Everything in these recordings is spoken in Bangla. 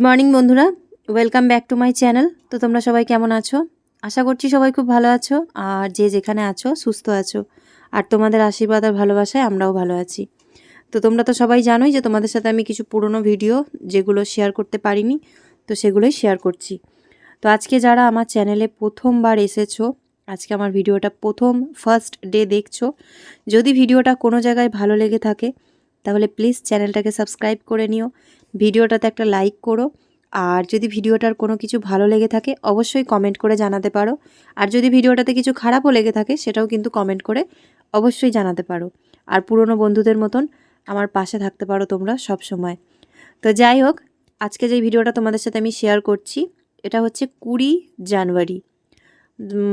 গুড মর্নিং বন্ধুরা। Welcome back to my channel তো তোমরা সবাই কেমন আছো? আশা করছি সবাই খুব ভালো আছো, আর যে যেখানে আছো, সুস্থ আছো। আর তোমাদের আশীর্বাদ আর ভালোবাসায় আমরাও ভালো আছি। তো তোমরা তো সবাই জানোই যে তোমাদের সাথে আমি কিছু পুরনো ভিডিও যেগুলো শেয়ার করতে পারিনি, তো সেগুলোই শেয়ার করছি। তো আজকে যারা আমার চ্যানেলে প্রথমবার এসেছ, আজকে আমার ভিডিওটা প্রথম ফার্স্ট ডে দেখছ, যদি ভিডিওটা কোনো জায়গায় ভালো লেগে থাকে, তাহলে প্লিজ চ্যানেলটাকে সাবস্ক্রাইব করে নিও। ভিডিওটাতে একটা লাইক করো। আর যদি ভিডিওটার কোনো কিছু ভালো লেগে থাকে, অবশ্যই কমেন্ট করে জানাতে পারো। আর যদি ভিডিওটাতে কিছু খারাপও লেগে থাকে, সেটাও কিন্তু কমেন্ট করে অবশ্যই জানাতে পারো। আর পুরনো বন্ধুদের মতন আমার পাশে থাকতে পারো তোমরা সব সময় তো যাই হোক, আজকে যে ভিডিওটা তোমাদের সাথে আমি শেয়ার করছি, এটা হচ্ছে কুড়ি জানুয়ারি।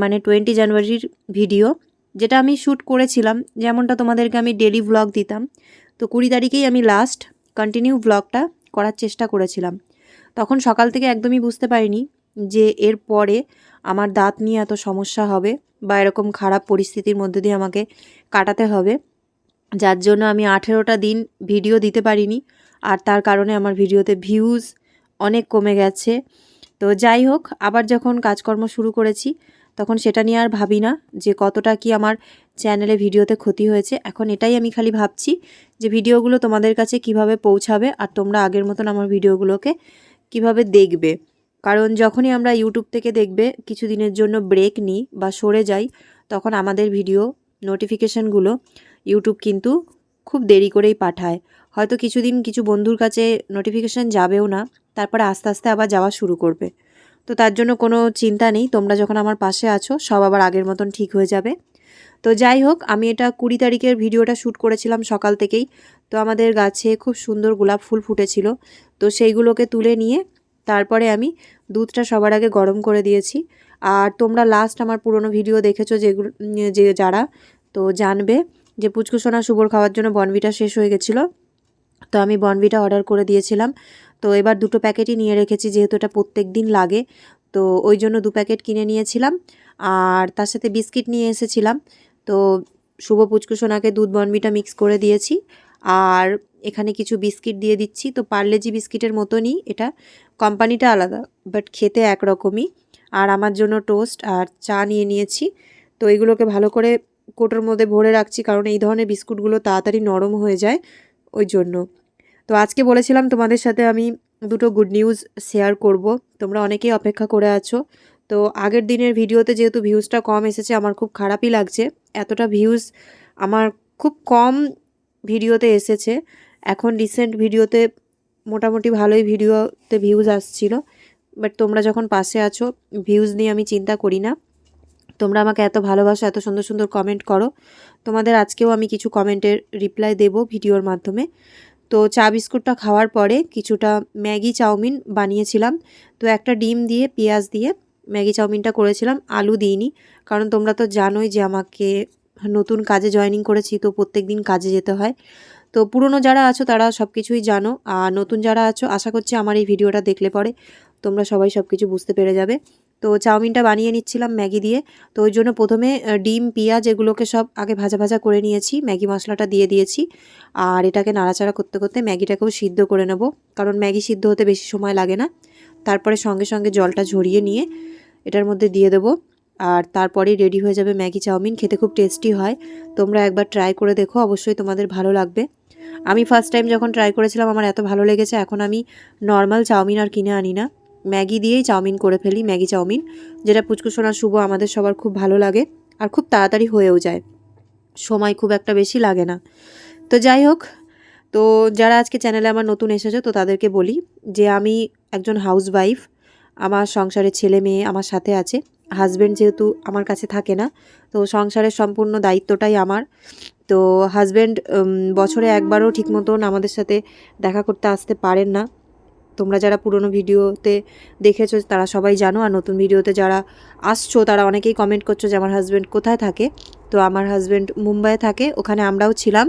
মানে টোয়েন্টি জানুয়ারির ভিডিও যেটা আমি শ্যুট করেছিলাম। যেমনটা তোমাদেরকে আমি ডেলি ভ্লগ দিতাম। তো কুড়ি তারিখেই আমি লাস্ট কন্টিনিউ ব্লগটা করার চেষ্টা করেছিলাম। তখন সকাল থেকে একদমই বুঝতে পারিনি যে এর পরে আমার দাঁত নিয়ে এত সমস্যা হবে বা এরকম খারাপ পরিস্থিতির মধ্যে দিয়ে আমাকে কাটাতে হবে। যার জন্য আমি আঠেরোটা দিন ভিডিও দিতে পারিনি আর তার কারণে আমার ভিডিওতে ভিউজ অনেক কমে গেছে। তো যাই হোক, আবার যখন কাজকর্ম শুরু করেছি তখন সেটা নিয়ে আর ভাবি না যে কতটা কি আমার চ্যানেলে ভিডিওতে ক্ষতি হয়েছে। এখন এটাই আমি খালি ভাবছি যে ভিডিওগুলো তোমাদের কাছে কীভাবে পৌঁছাবে আর তোমরা আগের মতন আমার ভিডিওগুলোকে কীভাবে দেখবে। কারণ যখনই আমরা ইউটিউব থেকে দেখবে, কিছু দিনের জন্য ব্রেক নিই বা সরে যাই, তখন আমাদের ভিডিও নোটিফিকেশানগুলো ইউটিউব কিন্তু খুব দেরি করেই পাঠায়। হয়তো কিছুদিন কিছু বন্ধুর কাছে নোটিফিকেশান যাবেও না, তারপরে আস্তে আস্তে আবার যাওয়া শুরু করবে। তো তার জন্য কোনো চিন্তা নেই। তোমরা যখন আমার পাশে আছো, সব আবার আগের মতন ঠিক হয়ে যাবে। তো যাই হোক, আমি এটা কুড়ি তারিখের ভিডিওটা শ্যুট করেছিলাম সকাল থেকেই। তো আমাদের গাছে খুব সুন্দর গোলাপ ফুল ফুটেছিল। তো সেইগুলোকে তুলে নিয়ে তারপরে আমি দুধটা সবার আগে গরম করে দিয়েছি। আর তোমরা লাস্ট আমার পুরনো ভিডিও দেখেছ যেগুলো, যে যারা, তো জানবে যে পুচকুসোনা শুভর খাওয়ার জন্য বনভিটা শেষ হয়ে গেছিল। তো আমি বনভিটা অর্ডার করে দিয়েছিলাম। তো এবার দুটো প্যাকেটই নিয়ে রেখেছি, যেহেতু এটা প্রত্যেক দিন লাগে। তো ওই জন্য দু প্যাকেট কিনে নিয়েছিলাম। আর তার সাথে বিস্কিট নিয়ে এসেছিলাম। তো শুভ পুচকুসোনাকে দুধ বনবিটা মিক্স করে দিয়েছি। আর এখানে কিছু বিস্কিট দিয়ে দিচ্ছি। তো পার্লেজি বিস্কিটের মতনই এটা। কোম্পানিটা আলাদা, বাট খেতে একরকমই। আর আমার জন্য টোস্ট আর চা নিয়ে নিয়েছি। তো এগুলোকে ভালো করে কোটোর মধ্যে ভরে রাখছি, কারণ এই ধরনের বিস্কুটগুলো তাড়াতাড়ি নরম হয়ে যায় ওই জন্য। তো আজকে বলেছিলাম তোমাদের সাথে আমি দুটো গুড নিউজ শেয়ার করব। তোমরা অনেকেই অপেক্ষা করে আছো। তো আগের দিনের ভিডিওতে যেহেতু ভিউজটা কম এসেছে, আমার খুব খারাপই লাগছে। এতটা ভিউজ আমার খুব কম ভিডিওতে এসেছে। এখন রিসেন্ট ভিডিওতে মোটামুটি ভালোই ভিডিওতে ভিউজ আসছিল। বাট তোমরা যখন পাশে আছো ভিউজ নিয়ে আমি চিন্তা করি না। তোমরা আমাকে এত ভালোবাসো, এত সুন্দর সুন্দর কমেন্ট করো। তোমাদের আজকেও আমি কিছু কমেন্টের রিপ্লাই দেব ভিডিওর মাধ্যমে। তো চা বিস্কুটটা খাওয়ার পরে কিছুটা ম্যাগি চাউমিন বানিয়েছিলাম। তো একটা ডিম দিয়ে, পেঁয়াজ দিয়ে ম্যাগি চাউমিনটা করেছিলাম, আলু দিইনি। কারণ তোমরা তো জানোই যে আমাকে নতুন কাজে জয়েনিং করেছি, তো প্রত্যেক দিন কাজে যেতে হয়। তো পুরনো যারা আছো তারা সব কিছুই জানো, আর নতুন যারা আছো, আশা করছি আমার এই ভিডিওটা দেখলে পরে তোমরা সবাই সব কিছু বুঝতে পেরে যাবে। তো চাউমিনটা বানিয়ে নিচ্ছিলাম ম্যাগি দিয়ে। তো ওই জন্য প্রথমে ডিম, পেঁয়াজ এগুলোকে সব আগে ভাজা ভাজা করে নিয়েছি। ম্যাগি মশলাটা দিয়ে দিয়েছি। আর এটাকে নাড়াচাড়া করতে করতে ম্যাগিটাকেও সিদ্ধ করে নেব। কারণ ম্যাগি সিদ্ধ হতে বেশি সময় লাগে না। তারপরে সঙ্গে সঙ্গে জলটা ঝরিয়ে নিয়ে এটার মধ্যে দিয়ে দেবো। আর তারপরেই রেডি হয়ে যাবে ম্যাগি চাউমিন। খেতে খুব টেস্টি হয়। তোমরা একবার ট্রাই করে দেখো। অবশ্যই তোমাদের ভালো লাগবে। আমি ফার্স্ট টাইম যখন ট্রাই করেছিলাম, আমার এত ভালো লেগেছে। এখন আমি নর্মাল চাউমিন আর কিনে আনি না। ম্যাগি দিয়েই চাউমিন করে ফেলি, ম্যাগি চাউমিন, যেটা পুচকুসোনা শুভ আমাদের সবার খুব ভালো লাগে আর খুব তাড়াতাড়ি হয়েও যায়। সময় খুব একটা বেশি লাগে না। তো যাই হোক, তো যারা আজকে চ্যানেলে আমার নতুন এসেছে, তো তাদেরকে বলি যে আমি একজন হাউসওয়াইফ আমার সংসারে ছেলে মেয়ে আমার সাথে আছে। হাজব্যান্ড যেহেতু আমার কাছে থাকে না, তো সংসারের সম্পূর্ণ দায়িত্বটাই আমার। তো হাজব্যান্ড বছরে একবারও ঠিক মতন আমাদের সাথে দেখা করতে আসতে পারেন না। তোমরা যারা পুরনো ভিডিওতে দেখেছ, তারা সবাই জানো। আর নতুন ভিডিওতে যারা আসছো, তারা অনেকেই কমেন্ট করছ যে, আমার হাজব্যান্ড কোথায় থাকে? তো আমার হাজব্যান্ড মুম্বাইয়ে থাকে, ওখানে আমরাও ছিলাম।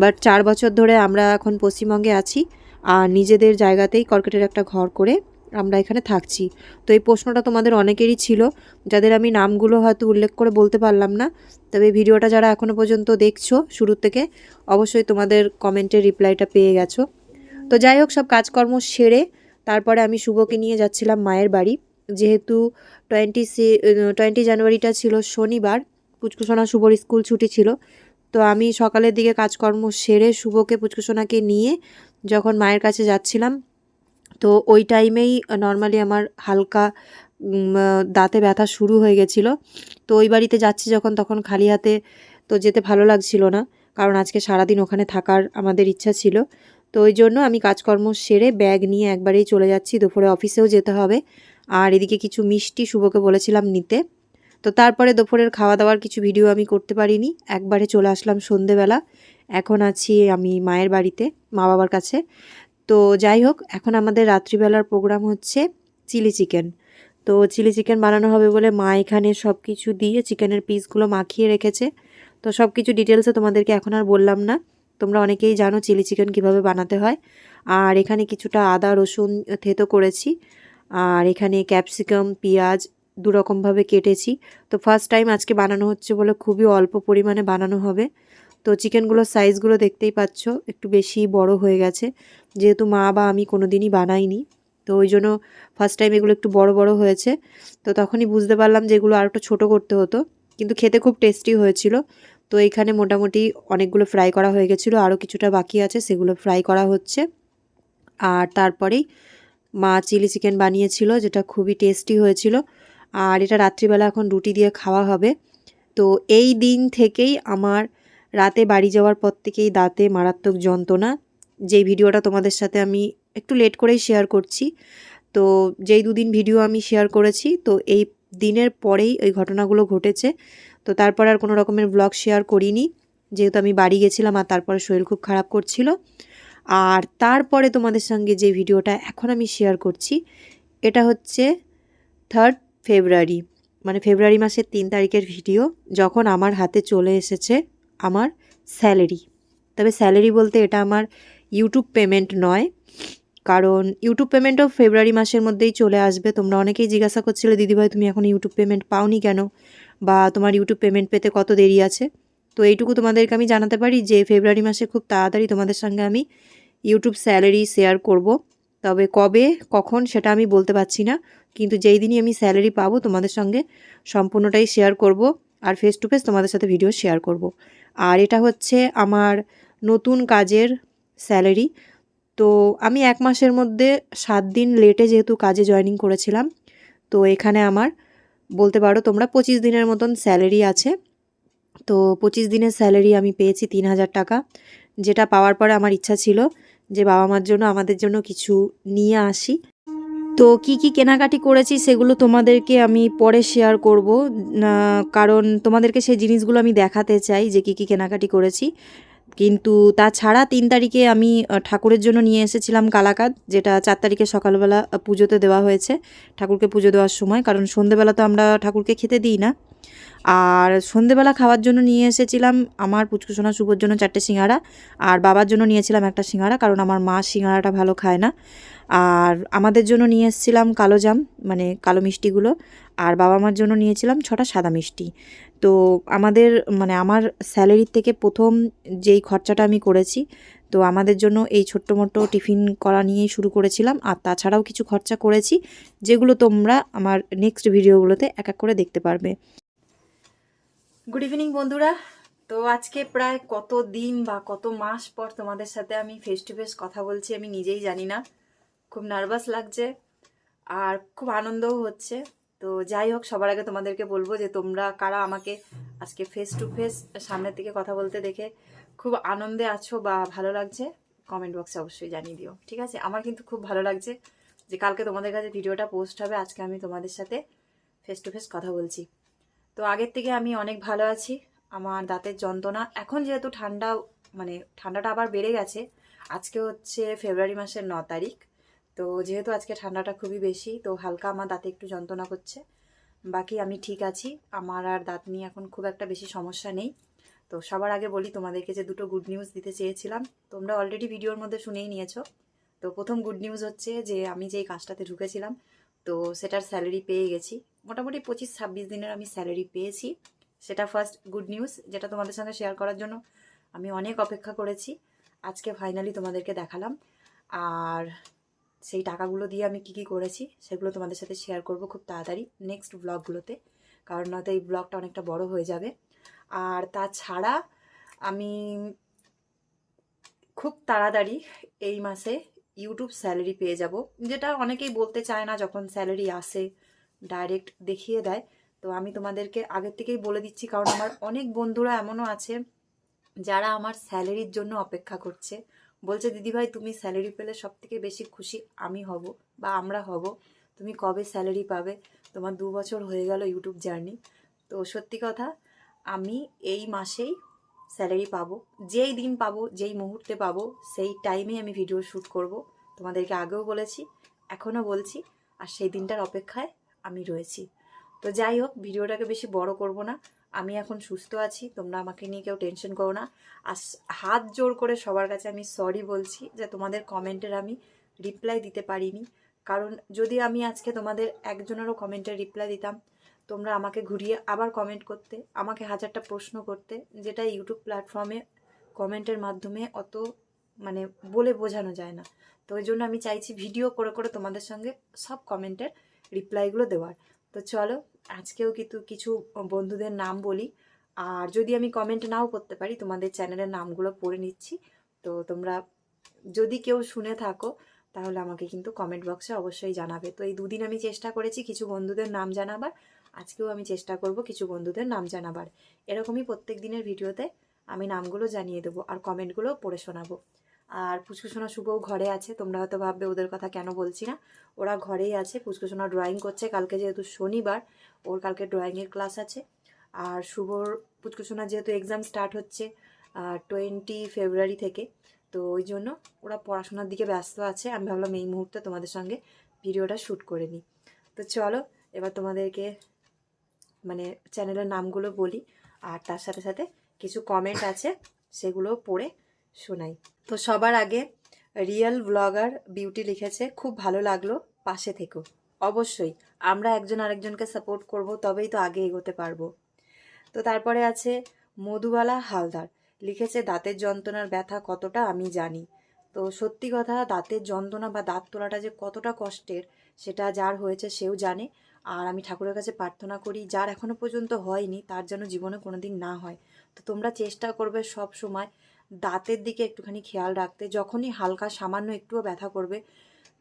বাট চার বছর ধরে আমরা এখন পশ্চিমবঙ্গে আছি। আর নিজেদের জায়গাতেই কর্কেটের একটা ঘর করে আমরা এখানে থাকছি। তো এই প্রশ্নটা তোমাদের অনেকেরই ছিল, যাদের আমি নামগুলো হয়তো উল্লেখ করে বলতে পারলাম না। তবে ভিডিওটা যারা এখনও পর্যন্ত দেখছ, শুরু থেকে অবশ্যই তোমাদের কমেন্টের রিপ্লাইটা পেয়ে গেছো। তো যাই হোক, সব কাজকর্ম সেরে তারপরে আমি শুভকে নিয়ে যাচ্ছিলাম মায়ের বাড়ি। যেহেতু টোয়েন্টি সি টোয়েন্টি জানুয়ারিটা ছিল শনিবার, পুচকুসোনা শুভর স্কুল ছুটি ছিল, তো আমি সকালের দিকে কাজকর্ম সেরে শুভকে, পুচকুসোনাকে নিয়ে যখন মায়ের কাছে যাচ্ছিলাম, তো ওই টাইমেই নর্মালি আমার হালকা দাঁতে ব্যথা শুরু হয়ে গেছিল। তো ওই বাড়িতে যাচ্ছি যখন, তখন খালি হাতে তো যেতে ভালো লাগছিল না, কারণ আজকে সারাদিন ওখানে থাকার আমাদের ইচ্ছা ছিল। তো ওই জন্য আমি কাজকর্ম সেরে ব্যাগ নিয়ে একবারেই চলে যাচ্ছি। দুপুরে অফিসেও যেতে হবে। আর এদিকে কিছু মিষ্টি শুভকে বলেছিলাম নিতে। তো তারপরে দুপুরের খাওয়া দাওয়ার কিছু ভিডিও আমি করতে পারিনি। একবারে চলে আসলাম সন্ধেবেলা। এখন আছি আমি মায়ের বাড়িতে, মা বাবার কাছে। তো যাই হোক, এখন আমাদের রাত্রিবেলার প্রোগ্রাম হচ্ছে চিলি চিকেন তো চিলি চিকেন বানানো হবে বলে মা এখানে সব কিছু দিয়ে চিকেনের পিসগুলো মাখিয়ে রেখেছে। তো সব কিছু ডিটেলসে তোমাদেরকে এখন আর বললাম না। তোমরা অনেকেই জানো চিলি চিকেন কীভাবে বানাতে হয়। আর এখানে কিছুটা আদা, রসুন থেতো করেছি। আর এখানে ক্যাপসিকাম, পেঁয়াজ দুরকমভাবে কেটেছি। তো ফার্স্ট টাইম আজকে বানানো হচ্ছে বলে খুবই অল্প পরিমাণে বানানো হবে। তো চিকেনগুলোর সাইজগুলো দেখতেই পাচ্ছ, একটু বেশি বড় হয়ে গেছে। যেহেতু মা বা আমি কোনো দিনই বানাইনি, তো ওই জন্য ফার্স্ট টাইম এগুলো একটু বড় বড় হয়েছে। তো তখনই বুঝতে পারলাম যে এগুলো আর একটু ছোটো করতে হতো। কিন্তু খেতে খুব টেস্টি হয়েছিল। তো এইখানে মোটামুটি অনেকগুলো ফ্রাই করা হয়ে গেছিল আরও কিছুটা বাকি আছে, সেগুলো ফ্রাই করা হচ্ছে। আর তারপরেই মা চিলি চিকেন বানিয়েছিল, যেটা খুবই টেস্টি হয়েছিল। আর এটা রাত্রিবেলা এখন রুটি দিয়ে খাওয়া হবে। তো এই দিন থেকেই আমার রাতে বাড়ি যাওয়ার পর থেকেই দাঁতে মারাত্মক যন্ত্রণা। যেই ভিডিওটা তোমাদের সাথে আমি একটু লেট করেই শেয়ার করছি, তো যেই দুদিন ভিডিও আমি শেয়ার করেছি, তো এই দিনের পরেই ওই ঘটনাগুলো ঘটেছে। তো তারপর আর কোনো রকমের ব্লগ শেয়ার করিনি। যেহেতু আমি বাড়ি গেছিলাম আর তারপরে শরীর খুব খারাপ করছিল। আর তারপরে তোমাদের সঙ্গে যে ভিডিওটা এখন আমি শেয়ার করছি, এটা হচ্ছে থার্ড ফেব্রুয়ারি মানে ফেব্রুয়ারি মাসের তিন তারিখের ভিডিও যখন আমার হাতে চলে এসেছে আমার স্যালারি তবে স্যালারি বলতে এটা আমার ইউটিউব পেমেন্ট নয়, কারণ ইউটিউব পেমেন্টও ফেব্রুয়ারি মাসের মধ্যেই চলে আসবে। তোমরা অনেকেই জিজ্ঞাসা করছিলে, দিদিভাই, তুমি এখন ইউটিউব পেমেন্ট পাওনি কেন? বা তোমার ইউটিউব পেমেন্ট পেতে কত দেরি আছে? তো এইটুকু তোমাদেরকে আমি জানাতে পারি যে ফেব্রুয়ারি মাসে খুব তাড়াতাড়ি তোমাদের সঙ্গে আমি ইউটিউব স্যালারি শেয়ার করব। তবে কবে, কখন সেটা আমি বলতে পারছি না, কিন্তু যেই দিনই আমি স্যালারি পাবো তোমাদের সঙ্গে সম্পূর্ণটাই শেয়ার করব আর ফেস টু ফেস তোমাদের সাথে ভিডিও শেয়ার করব। আর এটা হচ্ছে আমার নতুন কাজের স্যালারি তো আমি এক মাসের মধ্যে সাত দিন লেটে যেহেতু কাজে জয়েনিং করেছিলাম, তো এখানে আমার বলতে পারো তোমরা পঁচিশ দিনের মতন স্যালারি আছে। তো পঁচিশ দিনের স্যালারি আমি পেয়েছি তিন হাজার টাকা। যেটা পাওয়ার পরে আমার ইচ্ছা ছিল যে বাবা মার জন্য, আমাদের জন্য কিছু নিয়ে আসি। তো কি কি কেনাকাটি করেছি সেগুলো তোমাদেরকে আমি পরে শেয়ার করব। কারণ তোমাদেরকে সেই জিনিসগুলো আমি দেখাতে চাই যে কি কি কেনাকাটি করেছি। কিন্তু তাছাড়া তিন তারিখে আমি ঠাকুরের জন্য নিয়ে এসেছিলাম কালাকাদ, যেটা চার তারিখে সকালবেলা পুজোতে দেওয়া হয়েছে। ঠাকুরকে পুজো দেওয়ার সময়, কারণ সন্ধেবেলা তো আমরা ঠাকুরকে খেতে দিই না। আর সন্ধেবেলা খাওয়ার জন্য নিয়ে এসেছিলাম আমার পুচকুসোনা শুভর জন্য চারটে সিঙ্গারা আর বাবার জন্য নিয়েছিলাম একটা সিঙ্গারা, কারণ আমার মা সিঙ্গারাটা ভালো খায় না। আর আমাদের জন্য নিয়ে এসেছিলাম কালো জাম মানে কালো মিষ্টিগুলো, আর বাবা মার জন্য নিয়েছিলাম ছটা সাদা মিষ্টি। তো আমাদের মানে আমার স্যালারির থেকে প্রথম যেই খরচাটা আমি করেছি, তো আমাদের জন্য এই ছোট্ট মোটো টিফিন করা নিয়েই শুরু করেছিলাম। আর তাছাড়াও কিছু খরচা করেছি, যেগুলো তোমরা আমার নেক্সট ভিডিওগুলোতে এক এক করে দেখতে পারবে। গুড ইভিনিং বন্ধুরা। তো আজকে প্রায় কত দিন বা কত মাস পর তোমাদের সাথে আমি ফেস টু ফেস কথা বলছি, আমি নিজেই জানি না। খুব নার্ভাস লাগছে আর খুব আনন্দও হচ্ছে। তো যাই হোক, সবার আগে তোমাদেরকে বলব যে তোমরা কারা আমাকে আজকে ফেস টু ফেস সামনের থেকে কথা বলতে দেখে খুব আনন্দে আছো বা ভালো লাগছে কমেন্ট বক্সে অবশ্যই জানিয়ে দিও, ঠিক আছে? আমার কিন্তু খুব ভালো লাগছে যে কালকে তোমাদের কাছে ভিডিওটা পোস্ট হবে, আজকে আমি তোমাদের সাথে ফেস টু ফেস কথা বলছি। তো আগের থেকে আমি অনেক ভালো আছি। আমার দাঁতের যন্ত্রণা এখন যেহেতু ঠান্ডা মানে ঠান্ডাটা আবার বেড়ে গেছে, আজকে হচ্ছে ফেব্রুয়ারি মাসের ন তারিখ। তো যেহেতু আজকে ঠান্ডাটা খুবই বেশি, তো হালকা আমার দাঁতে একটু যন্ত্রণা করছে। বাকি আমি ঠিক আছি, আমার আর দাঁত নিয়ে এখন খুব একটা বেশি সমস্যা নেই। তো সবার আগে বলি তোমাদেরকে যে দুটো গুড নিউজ দিতে চেয়েছিলাম। তোমরা অলরেডি ভিডিওর মধ্যে শুনেই নিয়েছো। তো প্রথম গুড নিউজ হচ্ছে যে আমি যেই কাজটাতে ঢুকেছিলাম, তো সেটার স্যালারি পেয়ে গেছি। মোটামুটি পঁচিশ ছাব্বিশ দিনের আমি স্যালারি পেয়েছি। সেটা ফার্স্ট গুড নিউজ যেটা তোমাদের সঙ্গে শেয়ার করার জন্য আমি অনেক অপেক্ষা করেছি। আজকে ফাইনালি তোমাদেরকে দেখালাম। আর সেই টাকাগুলো দিয়ে আমি কী কী করেছি, সেগুলো তোমাদের সাথে শেয়ার করব খুব তাড়াতাড়ি নেক্সট ব্লগগুলোতে কারণ নয়তো এই ব্লগটা অনেকটা বড় হয়ে যাবে। আর তাছাড়া আমি খুব তাড়াতাড়ি এই মাসে ইউটিউব স্যালারি পেয়ে যাব। যেটা অনেকেই বলতে চায় না, যখন স্যালারি আসে ডাইরেক্ট দেখিয়ে দেয়। তো আমি তোমাদেরকে আগের থেকেই বলে দিচ্ছি, কারণ আমার অনেক বন্ধুরা এমনও আছে যারা আমার স্যালারির জন্য অপেক্ষা করছে। বলছে দিদিভাই তুমি স্যালারি পেলে সব থেকে বেশি খুশি আমি হব বা আমরা হব। তুমি কবে স্যালারি পাবে? তোমার দু বছর হয়ে গেল ইউটিউব জার্নি। তো সত্যি কথা, আমি এই মাসেই স্যালারি পাবো। যেই দিন পাবো, যেই মুহূর্তে পাবো, সেই টাইমেই আমি ভিডিও শ্যুট করব। তোমাদেরকে আগেও বলেছি, এখনও বলছি, আর সেই দিনটার অপেক্ষায় আমি রয়েছি। তো যাই হোক, ভিডিওটাকে বেশি বড় করব না। আমি এখন সুস্থ আছি, তোমরা আমাকে নিয়ে কেউ টেনশন করো না। আর হাত জোর করে সবার কাছে আমি সরি বলছি যে তোমাদের কমেন্টের আমি রিপ্লাই দিতে পারিনি। কারণ যদি আমি আজকে তোমাদের একজনেরও কমেন্টের রিপ্লাই দিতাম, তোমরা আমাকে ঘুরিয়ে আবার কমেন্ট করতে, আমাকে হাজারটা প্রশ্ন করতে, যেটা ইউটিউব প্ল্যাটফর্মে কমেন্টের মাধ্যমে অত মানে বলে বোঝানো যায় না। তো ওই জন্য আমি চাইছি ভিডিও করে করে তোমাদের সঙ্গে সব কমেন্টের রিপ্লাইগুলো দেওয়ার। তো চলো, আজকেও কিন্তু কিছু বন্ধুদের নাম বলি। আর যদি আমি কমেন্ট নাও করতে পারি, তোমাদের চ্যানেলের নামগুলো পড়ে নিচ্ছি। তো তোমরা যদি কেউ শুনে থাকো, তাহলে আমাকে কিন্তু কমেন্ট বক্সে অবশ্যই জানাবে। তো এই দুদিন আমি চেষ্টা করেছি কিছু বন্ধুদের নাম জানাবার। আজকেও আমি চেষ্টা করব কিছু বন্ধুদের নাম জানাবার। এরকমই প্রত্যেক দিনের ভিডিওতে আমি নামগুলো জানিয়ে দেবো আর কমেন্টগুলো পড়ে শোনাবো। আর পুচকুসোনা শুভও ঘরে আছে। তোমরা হয়তো ভাববে ওদের কথা কেন বলছি না। ওরা ঘরেই আছে। পুচকুসোনা ড্রয়িং করছে। কালকে যেহেতু শনিবার, ওর কালকে ড্রয়িংয়ের ক্লাস আছে। আর শুভর পুচকুসোনা যেহেতু এক্সাম স্টার্ট হচ্ছে টোয়েন্টি ফেব্রুয়ারি থেকে। তো ওই জন্য ওরা পড়াশোনার দিকে ব্যস্ত আছে। আমি ভাবলাম এই মুহূর্তে তোমাদের সঙ্গে ভিডিওটা শ্যুট করে নিই। তো চলো, এবার তোমাদেরকে মানে চ্যানেলের নামগুলো বলি। আর তার সাথে সাথে কিছু কমেন্ট আছে, সেগুলো পড়ে শোনাই। তো সবার আগে রিয়েল ব্লগার বিউটি লিখেছে, খুব ভালো লাগল, পাশে থেকো। অবশ্যই আমরা একজন আরেকজনকে সাপোর্ট করব, তবেই তো আগে এগোতে পারব। তো তারপরে আছে মধুবালা হালদার, লিখেছে, দাঁতের যন্ত্রণার ব্যথা কতটা আমি জানি। তো সত্যি কথা, দাঁতের যন্ত্রণা বা দাঁত তোলাটা যে কতটা কষ্টের, সেটা যার হয়েছে সেও জানে। আর আমি ঠাকুরের কাছে প্রার্থনা করি, যার এখনও পর্যন্ত হয়নি, তার যেন জীবনে কোনোদিন না হয়। তো তোমরা চেষ্টা করবে সব সময় দাঁতের দিকে একটুখানি খেয়াল রাখতে, যখনই হালকা সামান্য একটুও ব্যথা করবে,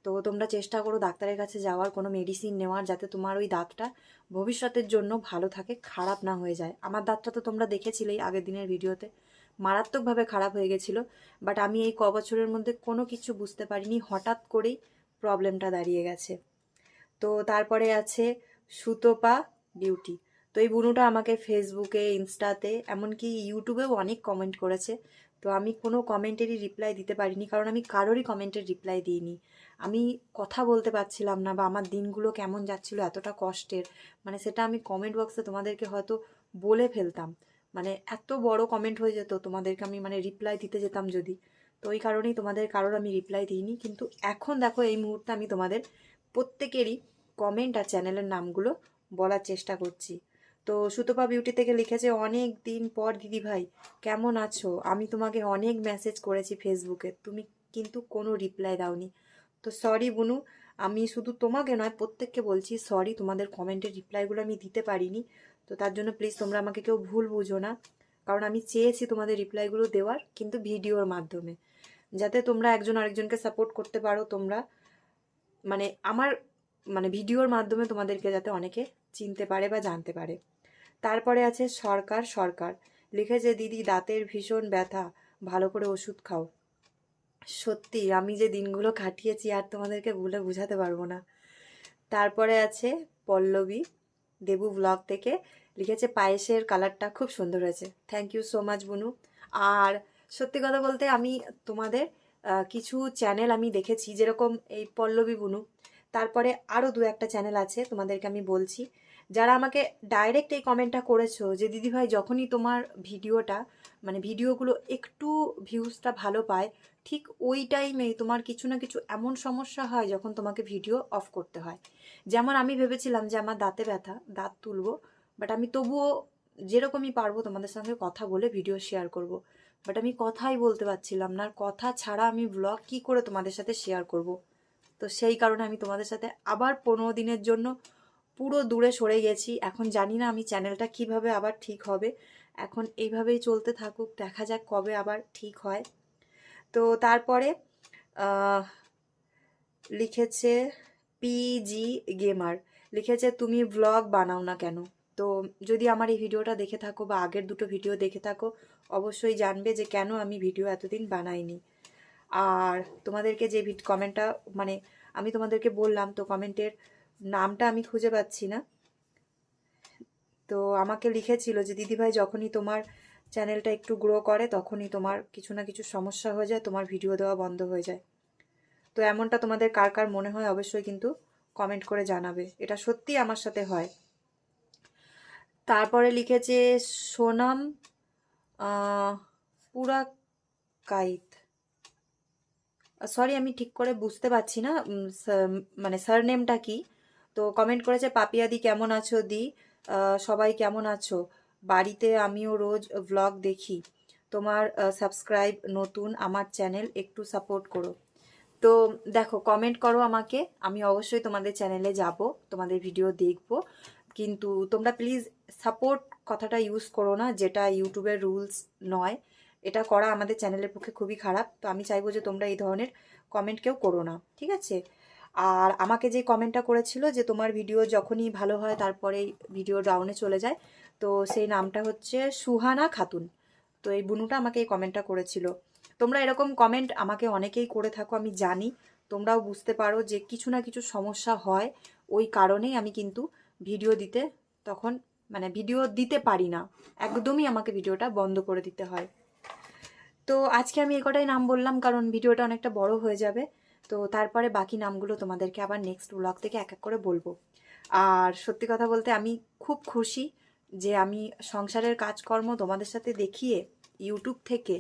তো তোমরা চেষ্টা করো ডাক্তারের কাছে যাওয়ার, কোনো মেডিসিন নেওয়ার যাতে তোমার ওই দাঁতটা ভবিষ্যতের জন্য ভালো থাকে, খারাপ না হয়ে যায়। আমার দাঁতটা তো তোমরা দেখেছিলেই আগের দিনের ভিডিওতে। মারাত্মকভাবে খারাপ হয়ে গেছিল বাট আমি এই ক বছরের মধ্যে কোনো কিছু বুঝতে পারিনি, হঠাৎ করেই প্রবলেমটা দাঁড়িয়ে গেছে। তো তারপরে আছে সুতোপা বিউটি তো এই বুনুটা আমাকে ফেসবুকে ইনস্টাতে এমনকি ইউটিউবেও অনেক কমেন্ট করেছে। তো আমি কোনো কমেন্টেরই রিপ্লাই দিতে পারিনি, কারণ আমি কারোরই কমেন্টের রিপ্লাই দিইনি। আমি কথা বলতে পারছিলাম না বা আমার দিনগুলো কেমন যাচ্ছিল, এতটা কষ্টের মানে সেটা আমি কমেন্ট বক্সে তোমাদেরকে হয়তো বলে ফেলতাম। মানে এত বড় কমেন্ট হয়ে যেত, তোমাদেরকে আমি মানে রিপ্লাই দিতে যেতাম যদি। তো ওই কারণেই তোমাদের কারোর আমি রিপ্লাই দিইনি। কিন্তু এখন দেখো এই মুহূর্তে আমি তোমাদের প্রত্যেকেরই কমেন্ট আর চ্যানেলের নামগুলো বলার চেষ্টা করছি। তো সুতপা বিউটি থেকে লিখেছে অনেক দিন পর দিদি ভাই, কেমন আছো? আমি তোমাকে অনেক মেসেজ করেছি ফেসবুকে তুমি কিন্তু কোনো রিপ্লাই দাওনি। তো সরি বুনু, আমি শুধু তোমাকে নয়, প্রত্যেককে বলছি সরি তোমাদের কমেন্টের রিপ্লাইগুলো আমি দিতে পারিনি। তো তার জন্য প্লিজ তোমরা আমাকে কেউ ভুল বুঝো না, কারণ আমি চেয়েছি তোমাদের রিপ্লাইগুলো দেওয়ার, কিন্তু ভিডিওর মাধ্যমে। যাতে তোমরা একজন আরেকজনকে সাপোর্ট করতে পারো তোমরা। মানে আমার মানে ভিডিওর মাধ্যমে তোমাদেরকে যাতে অনেকে চিনতে পারে বা জানতে পারে। তারপরে আছে সরকার সরকার। লিখেছে দিদি, দাঁতের ভীষণ ব্যথা, ভালো করে ওষুধ খাও। সত্যি, আমি যে দিনগুলো কাটিয়েছি আর তোমাদেরকে বলে বোঝাতে পারব না। তারপরে আছে পল্লবী, দেবু ব্লগ থেকে লিখেছে, পায়েসের কালারটা খুব সুন্দর হয়েছে। থ্যাংক ইউ সো মাচ বুনু। আর সত্যি কথা বলতে আমি তোমাদের কিছু চ্যানেল আমি দেখেছি, যেরকম এই পল্লবী, বুনু। তারপরে আরও দু একটা চ্যানেল আছে, তোমাদেরকে আমি বলছি যারা আমাকে ডাইরেক্ট এই কমেন্টটা করেছ যে দিদিভাই যখনই তোমার ভিডিওটা মানে ভিডিওগুলো একটু ভিউজটা ভালো পায়, ঠিক ওই টাইমেই তোমার কিছু না কিছু এমন সমস্যা হয় যখন তোমাকে ভিডিও অফ করতে হয় যেমন আমি ভেবেছিলাম যে, আমার দাঁতে ব্যথা, দাঁত তুলবো বাট আমি তবুও যেরকমই পারব তোমাদের সঙ্গে কথা বলে ভিডিও শেয়ার করব। বাট আমি কথাই বলতে পারছিলাম না, আর কথা ছাড়া আমি ব্লগ কি করে তোমাদের সাথে শেয়ার করব। তো সেই কারণে আমি তোমাদের সাথে আবার পনেরো দিনের জন্য পুরো দূরে সরে গেছি। এখন জানি না আমি চ্যানেলটা কীভাবে আবার ঠিক হবে। এখন এইভাবেই চলতে থাকুক, দেখা যাক কবে আবার ঠিক হয়। তো তারপরে লিখেছে পিজি গেমার লিখেছে, তুমি ব্লগ বানাও না কেন? তো যদি আমার এই ভিডিওটা দেখে থাকো বা আগের দুটো ভিডিও দেখে থাকো, অবশ্যই জানবে যে কেন আমি ভিডিও এতদিন বানাইনি। আর তোমাদেরকে যে কমেন্টটা মানে আমি তোমাদেরকে বললাম, তো কমেন্টের নামটা আমি খুঁজে পাচ্ছি না। তো আমাকে লিখেছিল যে, দিদিভাই, যখনই তোমার চ্যানেলটা একটু গ্রো করে, তখনই তোমার কিছু না কিছু সমস্যা হয়ে যায়, তোমার ভিডিও দেওয়া বন্ধ হয়ে যায়। তো এমনটা তোমাদের কার কার মনে হয়, অবশ্যই কিন্তু কমেন্ট করে জানাবে। এটা সত্যি আমার সাথে হয়। তারপরে লিখেছে, সোনাম পুরা কাইত সরি আমি ঠিক করে বুঝতে পারছি না মানে সারনেমটা কি? তো কমেন্ট করেছে, পাপিয়াদি, কেমন আছো দি? সবাই কেমন আছো? বাড়িতে আমিও রোজ ভ্লগ দেখি। তোমার সাবস্ক্রাইব নতুন আমার চ্যানেল একটু সাপোর্ট করো। তো দেখো কমেন্ট করো আমাকে, আমি অবশ্যই তোমাদের চ্যানেলে যাব, তোমাদের ভিডিও দেখব। কিন্তু তোমরা প্লিজ সাপোর্ট কথাটা ইউজ করো না, যেটা ইউটিউবের রুলস নয়। এটা করা আমাদের চ্যানেলের পক্ষে খুবই খারাপ, তো আমি চাইব যে তোমরা এই ধরনের কমেন্ট কেউ করো না, ঠিক আছে? আর আমাকে যে কমেন্টটা করেছিল যে তোমার ভিডিও যখনই ভালো হয় তারপরেই ভিডিও ডাউনে চলে যায়, তো সেই নামটা হচ্ছে সুহানা খাতুন, তো এই বুনুটা আমাকে এই কমেন্টটা করেছিল। তোমরা এরকম কমেন্ট আমাকে অনেকেই করে থাকো, আমি জানি, তোমরাও বুঝতে পারো যে কিছু না কিছু সমস্যা হয়, ওই কারণেই আমি কিন্তু ভিডিও দিতে তখন মানে ভিডিও দিতে পারি না, একদমই আমাকে ভিডিওটা বন্ধ করে দিতে হয়। তো আজকে আমি এ কটাই নাম বললাম, কারণ ভিডিওটা অনেকটা বড় হয়ে যাবে। তো তারপরে বাকি নামগুলো তোমাদেরকে আবার নেক্সট ব্লগ থেকে এক এক করে বলব। আর সত্যি কথা বলতে আমি খুব খুশি যে আমি সংসারের কাজকর্ম তোমাদের সাথে দেখিয়ে ইউটিউব থেকে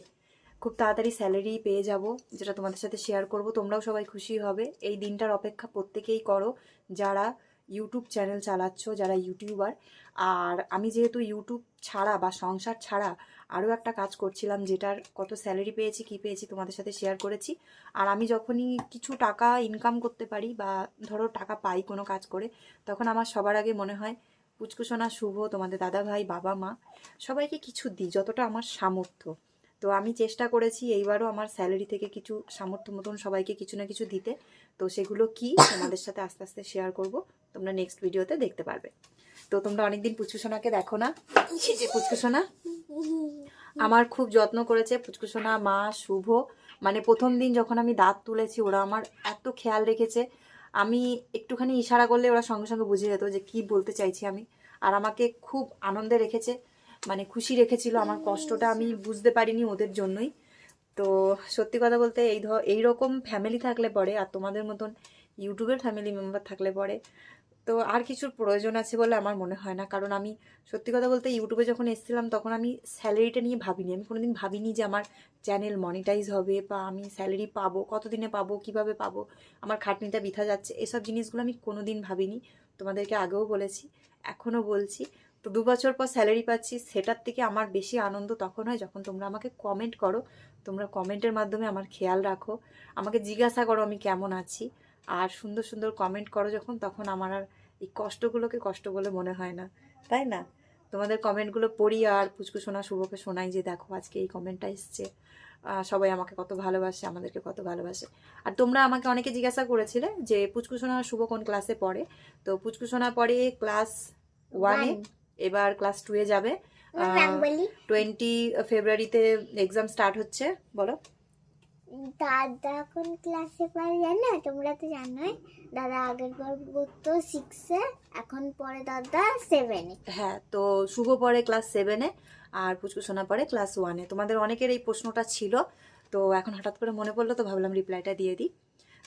খুব তাড়াতাড়ি স্যালারি পেয়ে যাব, যেটা তোমাদের সাথে শেয়ার করব। তোমরাও সবাই খুশি হবে। এই দিনটার অপেক্ষা প্রত্যেকেই করো। যারা ইউটিউব চ্যানেল চালাচ্ছ যারা ইউটিউবার আর আমি যেহেতু ইউটিউব ছাড়া বা সংসার ছাড়া আরও একটা কাজ করছিলাম যেটার কত স্যালারি পেয়েছি, কি পেয়েছি তোমাদের সাথে শেয়ার করেছি। আর আমি যখনই কিছু টাকা ইনকাম করতে পারি বা ধরো টাকা পাই কোনো কাজ করে, তখন আমার সবার আগে মনে হয় পুচকুসোনা শুভ, তোমাদের দাদা ভাই বাবা, মা, সবাইকে কিছু দিই, যতটা আমার সামর্থ্য। তো আমি চেষ্টা করেছি এইবারও আমার স্যালারি থেকে কিছু সামর্থ্য মতন সবাইকে কিছু না কিছু দিতে। তো সেগুলো কি তোমাদের সাথে আস্তে আস্তে শেয়ার করব, তোমরা নেক্সট ভিডিওতে দেখতে পারবে। তো তোমরা অনেকদিন পুচকুসোনাকে দেখো না? যে পুচকুসোনা আমার খুব যত্ন করেছে পুচকুসোনা মা, শুভ। মানে প্রথম দিন যখন আমি দাঁত তুলেছি, ওরা আমার এত খেয়াল রেখেছে। আমি একটুখানি ইশারা করলে ওরা সঙ্গে সঙ্গে বুঝে যেত যে কি বলতে চাইছি আমি। আর আমাকে খুব আনন্দে রেখেছে। মানে খুশি রেখেছিল, আমার কষ্টটা আমি বুঝতে পারিনি ওদের জন্যই। তো সত্যি কথা বলতে এই ধর এইরকম ফ্যামিলি থাকলে পরে আর তোমাদের মতন ইউটিউবের ফ্যামিলি মেম্বার থাকলে পরে তো আর কিছুর প্রয়োজন আছে বলে আমার মনে হয় না। কারণ আমি সত্যি কথা বলতে ইউটিউবে যখন এসেছিলাম তখন আমি স্যালারিটা নিয়ে ভাবিনি। আমি কোনোদিন ভাবিনি যে আমার চ্যানেল মনিটাইজ হবে বা আমি স্যালারি পাবো, কতদিনে পাবো, কীভাবে পাবো, আমার খাটনিটা বিথা যাচ্ছে, এসব জিনিসগুলো আমি কোনোদিন ভাবিনি। তোমাদেরকে আগেও বলেছি, এখনও বলছি। তো দু বছর পর স্যালারি পাচ্ছি, সেটার থেকে আমার বেশি আনন্দ তখন হয় যখন তোমরা আমাকে কমেন্ট করো। তোমরা কমেন্টের মাধ্যমে আমার খেয়াল রাখো। আমাকে জিজ্ঞাসা করো আমি কেমন আছি। আর সুন্দর সুন্দর কমেন্ট করো যখন, তখন আমার আর এই কষ্টগুলোকে কষ্ট বলে মনে হয় না। তাই না? তোমাদের কমেন্টগুলো পড়ি আর পুচকু শোনা শুভকে শোনাই যে দেখো আজকে এই কমেন্টটা এসছে। সবাই আমাকে কত ভালোবাসে, আমাদেরকে কত ভালোবাসে। আর তোমরা আমাকে অনেকে জিজ্ঞাসা করেছিলে যে পুচকু সোনা শুভ কোন ক্লাসে পড়ে? তো পুচকু সোনা পড়ে ক্লাস ওয়ানে এবার ক্লাস টুয়ে যাবে। টোয়েন্টি ফেব্রুয়ারিতে এক্সাম স্টার্ট হচ্ছে বলো। দাদা কোন ক্লাসে পড়ে জানো? তোমরা তো জানোই। দাদা আগের বার পড়তো সিক্সে এখন পড়ে দাদা সেভেনে হ্যাঁ তো শুভ পড়ে ক্লাস সেভেনে আর পুচকু সোনা পড়ে ক্লাস ওয়ানে তোমাদের অনেকের এই প্রশ্নটা ছিল তো এখন হঠাৎ করে মনে পড়ল তো ভাবলাম রিপ্লাইটা দিয়ে দিই।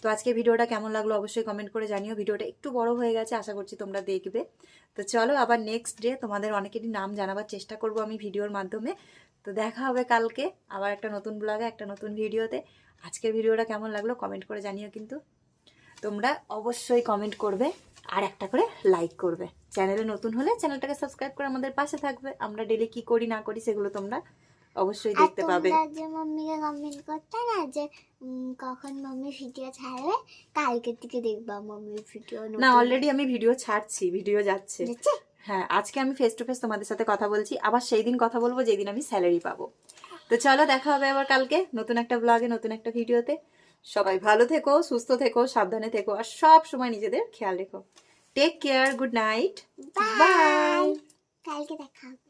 তো আজকে ভিডিওটা কেমন লাগল অবশ্যই কমেন্ট করে জানিও। ভিডিওটা একটু বড় হয়ে গেছে, আশা করছি তোমরা দেখবে। তো চলো আবার নেক্সট ডে তোমাদের অনেকেরই নাম জানাবার চেষ্টা করব আমি ভিডিওর মাধ্যমে। তো দেখা হবে কালকে আবার একটা নতুন ব্লগে একটা নতুন ভিডিওতে। আজকের ভিডিওটা কেমন লাগল কমেন্ট করে জানিও কিন্তু। তোমরা অবশ্যই কমেন্ট করবে আর একটা করে লাইক করবে। চ্যানেলে নতুন হলে চ্যানেলটাকে সাবস্ক্রাইব করে আমাদের পাশে থাকবে। আমরা ডেলি কি করি না করি সেগুলো তোমরা অবশ্যই দেখতে পাবে। যে মাম্মিকে কমেন্ট করতে না যে কখন মাম্মি ভিডিও ছাড়বে কালকে থেকে দেখবা ভিডিও না অলরেডি আমি ভিডিও ছাড়ছি ভিডিও যাচ্ছে। হ্যাঁ আজকে আমি ফেস টু ফেস তোমাদের সাথে কথা বলছি আবার সেই দিন কথা বলব যেই দিন আমি স্যালারি পাবো। তো চলো দেখা হবে আবার কালকে নতুন একটা ব্লগে নতুন একটা ভিডিওতে সবাই ভালো থেকো সুস্থ থেকো সাবধানে থেকো আর সব সময় নিজেদের খেয়াল রেখো। Take care good night bye কালকে দেখা হবে।